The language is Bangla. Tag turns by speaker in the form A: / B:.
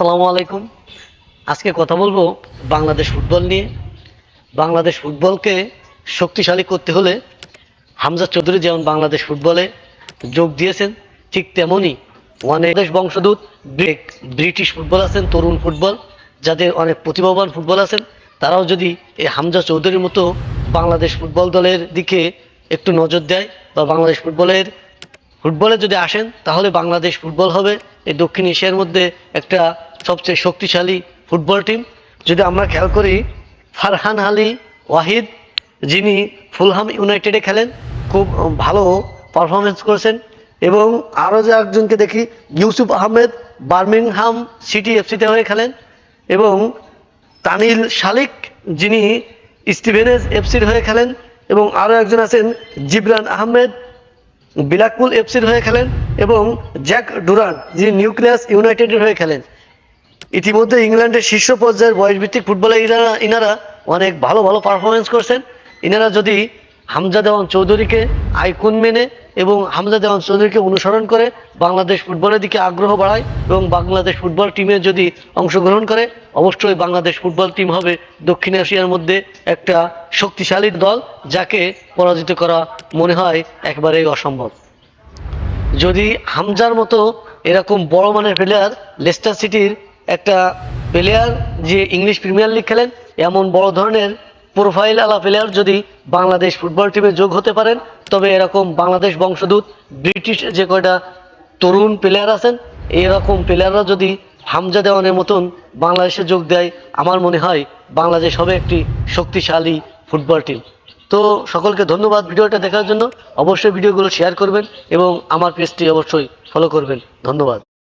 A: আসসালামু আলাইকুম। আজকে কথা বলব বাংলাদেশ ফুটবল নিয়ে। বাংলাদেশ ফুটবলকে শক্তিশালী করতে হলে হামজা চৌধুরী যেমন বাংলাদেশ ফুটবলে যোগ দিয়েছেন, ঠিক তেমনই অনেক বংশদূত ব্রিটিশ ফুটবল আছেন, তরুণ ফুটবল, যাদের অনেক প্রতিভাবান ফুটবল আছেন, তারাও যদি এই হামজা চৌধুরীর মতো বাংলাদেশ ফুটবল দলের দিকে একটু নজর দেয় বা বাংলাদেশ ফুটবলের ফুটবলে যদি আসেন, তাহলে বাংলাদেশ ফুটবল হবে। এই দক্ষিণ এশিয়ার মধ্যে একটা সবচেয়ে শক্তিশালী ফুটবল টিম। যদি আমরা খেয়াল করি, ফারহান আলী ওয়াহিদ, যিনি ফুলহাম ইউনাইটেডে খেলেন, খুব ভালো পারফরমেন্স করেছেন। এবং আরও যে একজনকে দেখি, ইউসুফ আহমেদ, বার্মিংহাম সিটি এফসিতে হয়ে খেলেন। এবং তানিল শালিক, যিনি স্টিভেনেস এফসির হয়ে খেলেন। এবং আরও একজন আছেন, জিবরান আহমেদ বিলাকপুল এফসির হয়ে খেলেন এবং জ্যাক ডুরান, যিনি নিউক্লিয়াস ইউনাইটেডের হয়ে খেলেন। ইতিমধ্যে ইংল্যান্ডের শীর্ষ পর্যায়ের বয়সভিত্তিক ফুটবলে ইনারা ইনারা অনেক ভালো ভালো পারফরমেন্স করছেন। ইনারা যদি হামজা দেওয়ান চৌধুরীকে আইকন মেনে এবং হামজা দেওয়ান চৌধুরীকে অনুসরণ করে বাংলাদেশ ফুটবলের দিকে আগ্রহ বাড়ায় এবং বাংলাদেশ ফুটবল টিমে যদি অংশগ্রহণ করে, অবশ্যই বাংলাদেশ ফুটবল টিম হবে দক্ষিণ এশিয়ার মধ্যে একটা শক্তিশালী দল যাকে পরাজিত করা মনে হয় একবারেই অসম্ভব। যদি হামজার মতো এরকম বড় মানের প্লেয়ার লেস্টার সিটির একটা প্লেয়ার যে ইংলিশ প্রিমিয়ার লিগ খেলেন, এমন বড় ধরনের প্রোফাইল আলা প্লেয়ার যদি বাংলাদেশ ফুটবল টিমে যোগ হতে পারেন, তবে এরকম বাংলাদেশ বংশদূত ব্রিটিশ যে কয়টা তরুণ প্লেয়ার আছেন, এরকম প্লেয়াররা যদি হামজা দেওয়ানের মতন বাংলাদেশে যোগ দেয়, আমার মনে হয় বাংলাদেশ হবে একটি শক্তিশালী ফুটবল টিম। তো সকলকে ধন্যবাদ ভিডিওটা দেখার জন্য। অবশ্যই ভিডিওগুলো শেয়ার করবেন এবং আমার পেজটি অবশ্যই ফলো করবেন। ধন্যবাদ।